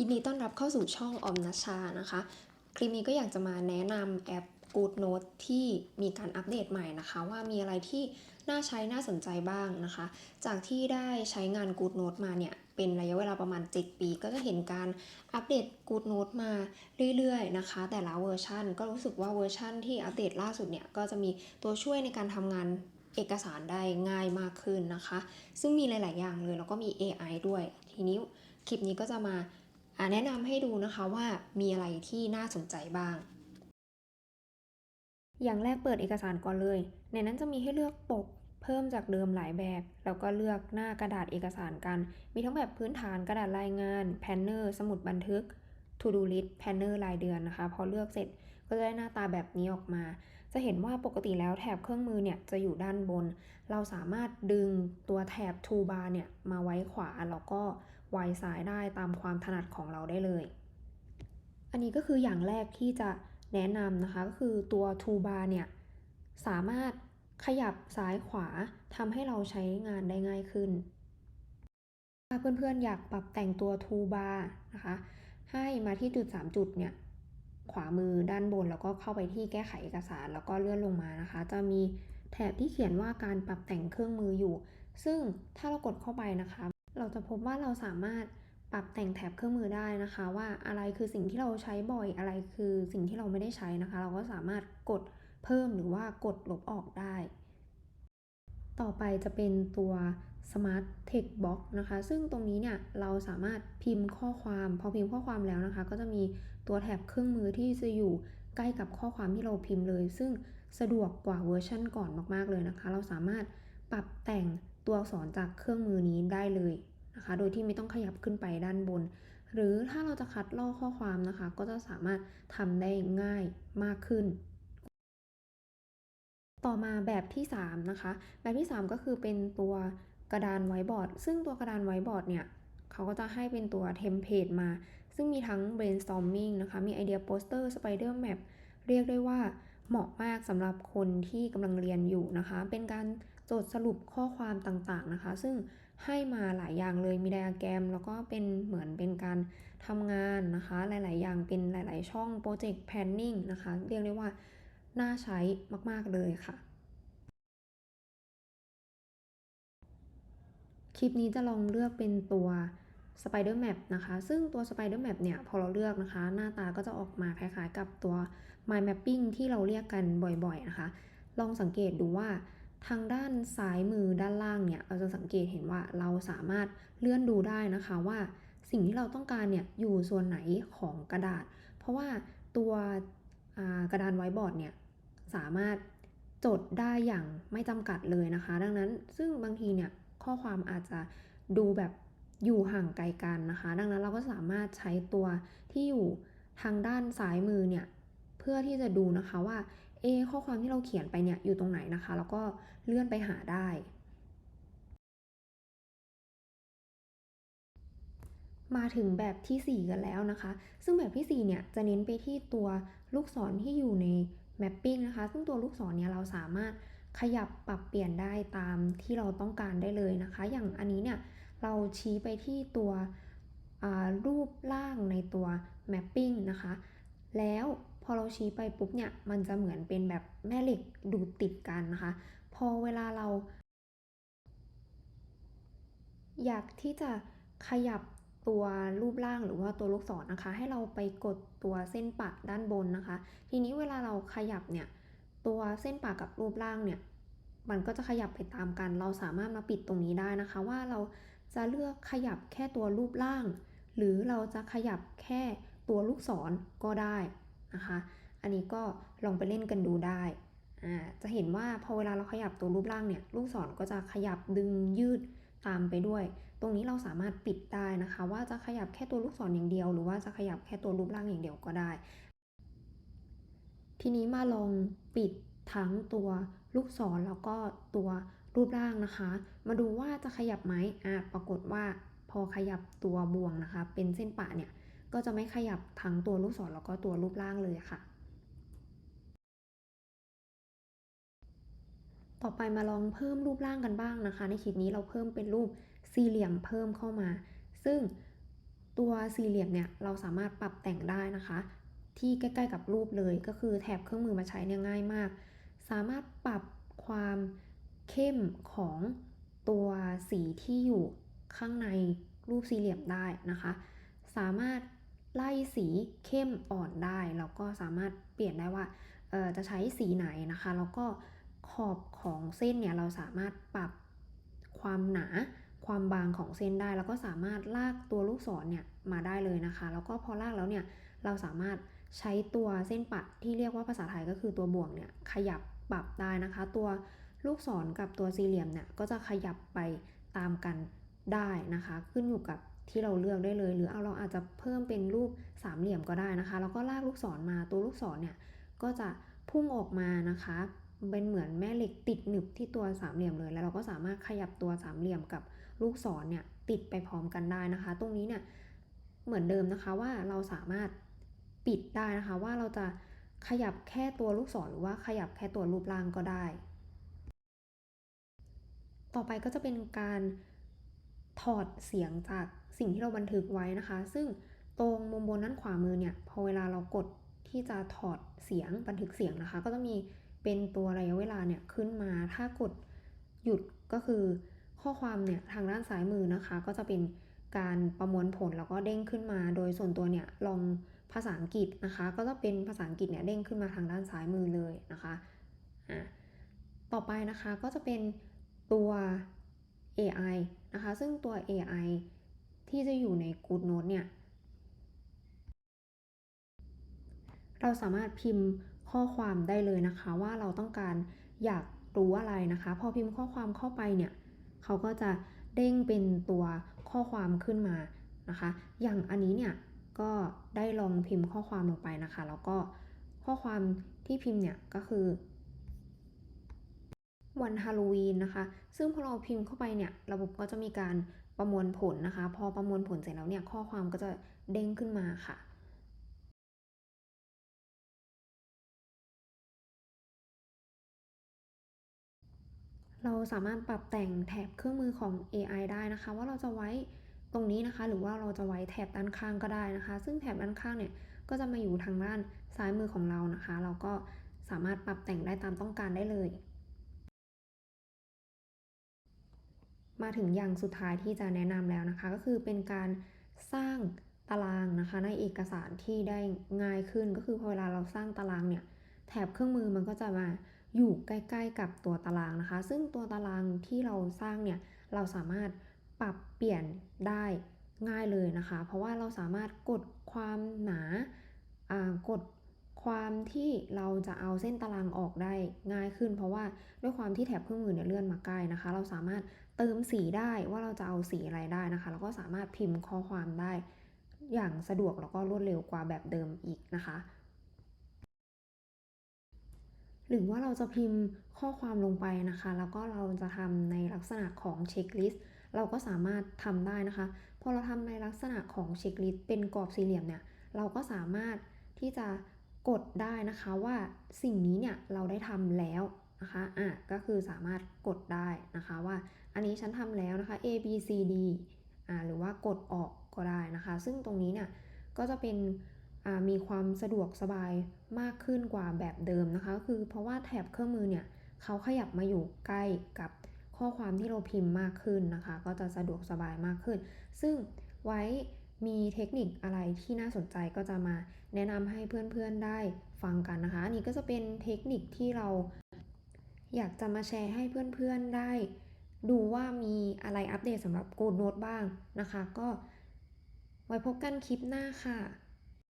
ยินดีต้อนรับเข้าสู่ช่องออมนัชานะคะ คลิปนี้ก็อยากจะมาแนะนำแอป Good Note ที่มีการอัปเดตใหม่นะคะ ว่ามีอะไรที่น่าใช้น่าสนใจบ้างนะคะ จากที่ได้ใช้งาน Good Note มาเนี่ย เป็นระยะเวลาประมาณ 7 ปี ก็จะเห็นการอัปเดต Good Note มาเรื่อยๆนะคะ แต่ละเวอร์ชันก็รู้สึกว่าเวอร์ชันที่อัปเดตล่าสุดเนี่ยก็จะมีตัวช่วยในการทำงานเอกสารได้ง่ายมากขึ้นนะคะ ซึ่งมีหลาย ๆ อย่างเลยแล้วก็มี AI ด้วย ทีนี้คลิปนี้ก็จะมา แนะนำให้ดูนะคะว่ามีอะไรที่น่าสนใจบ้าง อย่างแรกเปิดเอกสารก่อนเลย ในนั้นจะมีให้เลือกปกเพิ่มจากเดิมหลายแบบ แล้วก็เลือกหน้ากระดาษเอกสารกัน มีทั้งแบบพื้นฐานกระดาษรายงานแพนเนอร์สมุดบันทึก To Do List แพนเนอร์รายเดือนนะคะ พอเลือกเสร็จก็จะได้หน้าตาแบบนี้ออกมา จะเห็นว่าปกติแล้วแถบเครื่องมือเนี่ยจะอยู่ด้านบน เราสามารถดึงตัวแถบ Toolbar เนี่ยมาไว้ขวาแล้วก็ ว้ซ้ายได้ตามความถนัดของเราได้เลย อันนี้ก็คืออย่างแรกที่จะแนะนำนะคะ ก็คือตัว Toolbar เนี่ย สามารถขยับซ้ายขวาทำให้เราใช้งานได้ง่ายขึ้น ถ้าเพื่อนๆอยากปรับแต่งตัว Toolbar นะคะ ให้มาที่จุด 3 จุดเนี่ย ขวามือด้านบนแล้วก็เข้าไปที่แก้ไขเอกสารแล้วก็เลื่อนลงมานะคะ จะมีแถบที่เขียนว่าการปรับแต่งเครื่องมืออยู่ ซึ่งถ้าเรากดเข้าไปนะคะ เราจะพบว่าเราสามารถปรับแต่งแถบเครื่องมือได้นะคะ ว่าอะไรคือสิ่งที่เราใช้บ่อยอะไรคือสิ่งที่เราไม่ได้ใช้นะคะ เราก็สามารถกดเพิ่มหรือว่ากดลบออกได้ ต่อไปจะเป็นตัว Smart Text Box นะคะ ซึ่งตรงนี้เนี่ยเราสามารถพิมพ์ข้อความ พอพิมพ์ข้อความแล้วนะคะ ก็จะมีตัวแถบเครื่องมือที่จะอยู่ใกล้กับข้อความที่เราพิมพ์เลย ซึ่งสะดวกกว่าเวอร์ชันก่อนมาก ๆ เลยนะคะ เราสามารถปรับแต่ง ตัวอักษรจากเครื่องมือนี้ได้เลยนะคะ โดยที่ไม่ต้องขยับขึ้นไปด้านบน หรือถ้าเราจะคัดลอกข้อความนะคะ ก็จะสามารถทำได้ง่ายมากขึ้น ต่อมาแบบที่ 3 นะคะ แบบที่ 3 ก็คือเป็นตัวกระดานไวท์บอร์ด ซึ่งตัวกระดานไวท์บอร์ดเนี่ยเขาก็จะให้เป็นตัวเทมเพลตมา ซึ่งมีทั้ง brainstorming นะคะ มีไอเดียโปสเตอร์ spider map เรียกได้ว่าเหมาะมากสำหรับคนที่กำลังเรียนอยู่นะคะ เป็นการ จดสรุปข้อความต่างๆนะคะ ซึ่งให้มาหลายอย่างเลยมีไดอะแกรม แล้วก็เป็นเหมือนเป็นการทำงานนะคะ หลายๆ อย่างเป็นหลาย ๆ ช่อง project planning นะคะ เรียกได้ว่าน่าใช้มาก ๆ เลยค่ะ คลิปนี้จะลองเลือกเป็นตัว Spider Map นะคะ ซึ่งตัว Spider Map เนี่ย พอเราเลือกนะคะ หน้าตาก็จะออกมาคล้ายๆ กับตัว Mind Mapping ที่เราเรียกกันบ่อยๆ นะคะ ลองสังเกตดูว่า ทางด้านซ้ายมือด้านล่างเนี่ยเราจะสังเกตเห็นว่าเราสามารถเลื่อนดูได้นะคะว่าสิ่งที่เราต้องการเนี่ยอยู่ส่วนไหนของกระดาษ เพราะว่าตัวกระดานไวท์บอร์ดเนี่ยสามารถจดได้อย่างไม่จำกัดเลยนะคะ ดังนั้นซึ่งบางทีเนี่ยข้อความอาจจะดูแบบอยู่ห่างไกลกันนะคะ ดังนั้นเราก็สามารถใช้ตัวที่อยู่ทางด้านซ้ายมือเนี่ยเพื่อที่จะดูนะคะว่า เอข้อความที่เราเขียนไปเนี่ยอยู่ตรงไหนนะคะ แล้วก็เลื่อนไปหาได้ มาถึงแบบที่ 4 กันแล้วนะคะ ซึ่งแบบที่ 4 เนี่ยจะเน้นไปที่ตัวลูกศรที่อยู่ใน mapping นะคะ ซึ่งตัวลูกศรเนี่ยเราสามารถขยับปรับเปลี่ยนได้ตามที่เราต้องการได้เลยนะคะ อย่างอันนี้เนี่ยเราชี้ไปที่ตัวรูปร่างในตัว mapping นะคะ แล้ว พอเราชี้ไปปุ๊บเนี่ยมันจะเหมือนเป็นแบบแม่เหล็กดูติดกันนะคะ พอเวลาเรา อยากที่จะขยับตัวรูปร่างหรือว่าตัวลูกศรนนะคะ ให้เราไปกดตัวเส้นปะด้านบนนะคะ ทีนี้เวลาเราขยับเนี่ยตัวเส้นปะกับรูปร่างเนี่ยมันก็จะขยับไปตามกัน เราสามารถมาปิดตรงนี้ได้นะคะ ว่าเราจะเลือกขยับแค่ตัวรูปร่าง หรือเราจะขยับแค่ตัวลูกศรก็ได้ นะคะ อันนี้ก็ลองไปเล่นกันดูได้จะเห็นว่าพอเวลาเราขยับตัวรูปร่างเนี่ยลูกศรก็จะขยับดึงยืดตามไปด้วย ตรงนี้เราสามารถปิดได้นะคะ ว่าจะขยับแค่ตัวลูกศรอย่างเดียว หรือว่าจะขยับแค่ตัวรูปร่างอย่างเดียวก็ได้ ทีนี้มาลองปิดทั้งตัวลูกศรแล้วก็ตัวรูปร่างนะคะ มาดูว่าจะขยับไหมอ่าปรากฏว่าพอขยับตัวบ่วงนะคะ เป็นเส้นปะเนี่ย ก็จะไม่ขยับทั้งตัวลูกศรแล้วก็ตัวรูปร่างเลยค่ะ ต่อไปมาลองเพิ่มรูปร่างกันบ้างนะคะ ในคลิปนี้เราเพิ่มเป็นรูปสี่เหลี่ยมเพิ่มเข้ามา ซึ่งตัวสี่เหลี่ยมเนี่ยเราสามารถปรับแต่งได้นะคะ ที่ใกล้ๆกับรูปเลยก็คือแถบเครื่องมือมาใช้เนี่ยง่ายมาก สามารถปรับความเข้มของตัวสีที่อยู่ข้างในรูปสี่เหลี่ยมได้นะคะ สามารถ ไล่สีเข้มอ่อนได้แล้วก็สามารถเปลี่ยนได้ว่าจะใช้สีไหนนะคะ แล้วก็ขอบของเส้นเนี่ยเราสามารถปรับความหนาความบางของเส้นได้ แล้วก็สามารถลากตัวลูกศรเนี่ยมาได้เลยนะคะ แล้วก็พอลากแล้วเนี่ยเราสามารถใช้ตัวเส้นปัดที่เรียกว่าภาษาไทยก็คือตัวบ่วงเนี่ยขยับปรับได้นะคะ ตัวลูกศรกับตัวสี่เหลี่ยมเนี่ยก็จะขยับไปตามกันได้นะคะ ขึ้นอยู่กับ ที่เราเลือกได้เลย หรือเอาเราอาจจะเพิ่มเป็นรูปสามเหลี่ยมก็ได้นะคะ แล้วก็ลากลูกศรมาตัวลูกศรเนี่ยก็จะพุ่งออกมานะคะ เป็นเหมือนแม่เหล็กติดหนึบที่ตัวสามเหลี่ยมเลย แล้วเราก็สามารถขยับตัวสามเหลี่ยมกับลูกศรเนี่ยติดไปพร้อมกันได้นะคะ ตรงนี้เนี่ยเหมือนเดิมนะคะว่าเราสามารถปิดได้นะคะว่าเราจะขยับแค่ตัวลูกศรหรือว่าขยับแค่ตัวรูปร่างก็ได้ ต่อไปก็จะเป็นการถอดเสียงจาก สิ่งที่เราบันทึกไว้นะคะ ซึ่งตรงมุมบนด้านขวามือเนี่ยพอเวลาเรากดที่จะถอดเสียงบันทึกเสียงนะคะ ก็จะมีเป็นตัวระยะเวลาเนี่ยขึ้นมาถ้ากดหยุดก็คือข้อความเนี่ยทางด้านซ้ายมือนะคะ ก็จะเป็นการประมวลผลแล้วก็เด้งขึ้นมา โดยส่วนตัวเนี่ยลองภาษาอังกฤษนะคะ ก็จะเป็นภาษาอังกฤษเนี่ยเด้งขึ้นมาทางด้านซ้ายมือเลยนะคะอะต่อไปนะคะก็จะเป็นตัว AI นะคะ ซึ่งตัว AI ที่จะอยู่ใน GoodNote เนี่ย เราสามารถพิมพ์ข้อความได้เลยนะคะว่าเราต้องการอยากรู้อะไรนะคะ พอพิมพ์ข้อความเข้าไปเนี่ย เขาก็จะเด้งเป็นตัวข้อความขึ้นมานะคะ อย่างอันนี้เนี่ยก็ได้ลองพิมพ์ข้อความลงไปนะคะ แล้วก็ข้อความที่พิมพ์เนี่ยก็คือ วันฮาโลวีนนะคะ ซึ่งพอเราพิมพ์เข้าไปเนี่ย ระบบก็จะมีการ ประมวลผลนะคะ พอประมวลผลเสร็จแล้วเนี่ยข้อความก็จะเด้งขึ้นมาค่ะเราสามารถปรับแต่งแถบเครื่องมือของ AI ได้นะคะ ว่าเราจะไว้ตรงนี้นะคะ หรือว่าเราจะไว้แถบด้านข้างก็ได้นะคะ ซึ่งแถบด้านข้างเนี่ยก็จะมาอยู่ทางด้านซ้ายมือของเรานะคะ เราก็สามารถปรับแต่งได้ตามต้องการได้เลย มาถึงอย่างสุดท้ายที่จะแนะนำแล้วนะคะ ก็คือเป็นการสร้างตารางนะคะในเอกสารที่ได้ง่ายขึ้นก็คือพอเวลาเราสร้างตารางเนี่ยแถบเครื่องมือมันก็จะมาอยู่ใกล้ ๆ กับตัวตารางนะคะ ซึ่งตัวตารางที่เราสร้างเนี่ยเราสามารถปรับเปลี่ยนได้ง่ายเลยนะคะ เพราะว่าเราสามารถกดความหนาอ่ากด ความที่เราจะเอาเส้นตารางออกได้ง่ายขึ้น เพราะว่าด้วยความที่แถบเครื่องมือเนี่ยเลื่อนมาใกล้นะคะ เราสามารถเติมสีได้ว่าเราจะเอาสีอะไรได้นะคะ แล้วก็สามารถพิมพ์ข้อความได้ อย่างสะดวกแล้วก็รวดเร็วกว่าแบบเดิมอีกนะคะ หรือว่าเราจะพิมพ์ข้อความลงไปนะคะ แล้วก็เราจะทำในลักษณะของเช็คลิสต์เราก็สามารถทำได้นะคะพอเราทำในลักษณะของเช็คลิสต์เป็นกรอบสี่เหลี่ยมเนี่ยเราก็สามารถที่จะ กดได้นะคะว่าสิ่งนี้เนี่ยเราได้ทำแล้วนะคะ อะ ก็คือสามารถกดได้นะคะว่าอันนี้ฉันทำแล้วนะคะ A B C D อ่าหรือว่ากดออกก็ได้นะคะ ซึ่งตรงนี้เนี่ยก็จะเป็นมีความสะดวกสบายมากขึ้นกว่าแบบเดิมนะคะ คือเพราะว่าแถบเครื่องมือเนี่ยเขาขยับมาอยู่ใกล้กับข้อความที่เราพิมพ์มากขึ้นนะคะ ก็จะสะดวกสบายมากขึ้น ซึ่งไว้ มีเทคนิคอะไรที่น่าสนใจก็จะมาแนะนำให้เพื่อนๆได้ฟังกันนะคะ อันนี้ก็จะเป็นเทคนิคที่เราอยากจะมาแชร์ให้เพื่อนๆได้ ดูว่ามีอะไรอัปเดตสำหรับ Good Note บ้างนะคะ ก็ไว้พบกันคลิปหน้าค่ะ